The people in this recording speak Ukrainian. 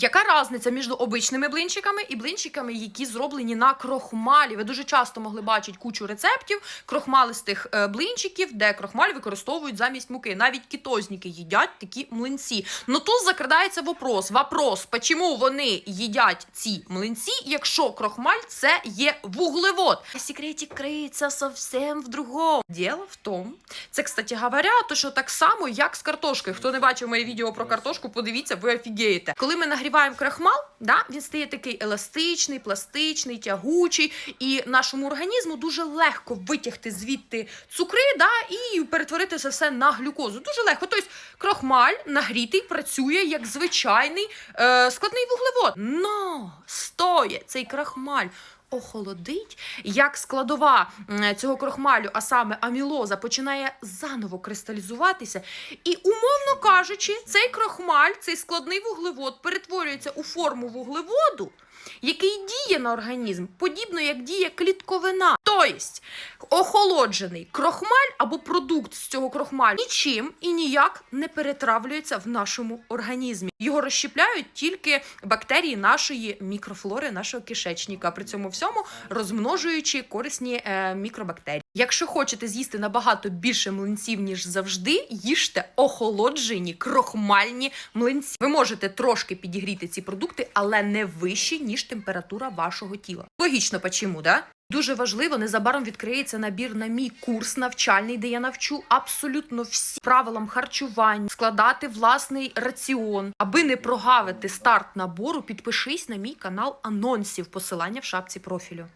Яка різниця між обичними блинчиками і блинчиками, які зроблені на крохмалі? Ви дуже часто могли бачити кучу рецептів крохмалистих е, блинчиків, де крохмаль використовують замість муки. Навіть кітозники їдять такі млинці. Ну тут закрадається вопрос. Вопрос, чому вони їдять ці млинці, якщо крохмаль це є вуглевод? Секретик криється зовсім в другому. Діло в тому, це, кстати говоря, то що так само, як з картошкою. Хто не бачив моє відео про картошку, подивіться, ви офігієте. Коли ми нагріваємо крахмал, да, він стає такий еластичний, пластичний, тягучий, і нашому організму дуже легко витягти звідти цукри да, і перетворити це все на глюкозу. Дуже легко. Тобто крохмаль нагрітий працює як звичайний е, складний вуглевод. Но стоє цей крахмаль охолодить, як складова цього крохмалю, а саме амілоза, починає заново кристалізуватися. І, умовно кажучи, цей крохмаль, цей складний вуглевод перетворюється у форму вуглеводу, який діє на організм, подібно як діє клітковина. Тобто, охолоджений крохмаль або продукт з цього крохмалю нічим і ніяк не перетравлюється в нашому організмі. Його розщепляють тільки бактерії нашої мікрофлори, нашого кишечника. При цьому всьому розмножуючи корисні е, мікробактерії. Якщо хочете з'їсти набагато більше млинців, ніж завжди, їжте охолоджені крохмальні млинці. Ви можете трошки підігріти ці продукти, але не вище, ніж температура вашого тіла. Логічно, почому, да? Дуже важливо, незабаром відкриється набір на мій курс навчальний, де я навчу абсолютно всі правилам харчування, складати власний раціон. Аби не прогавити старт набору, підпишись на мій канал анонсів, посилання в шапці профілю.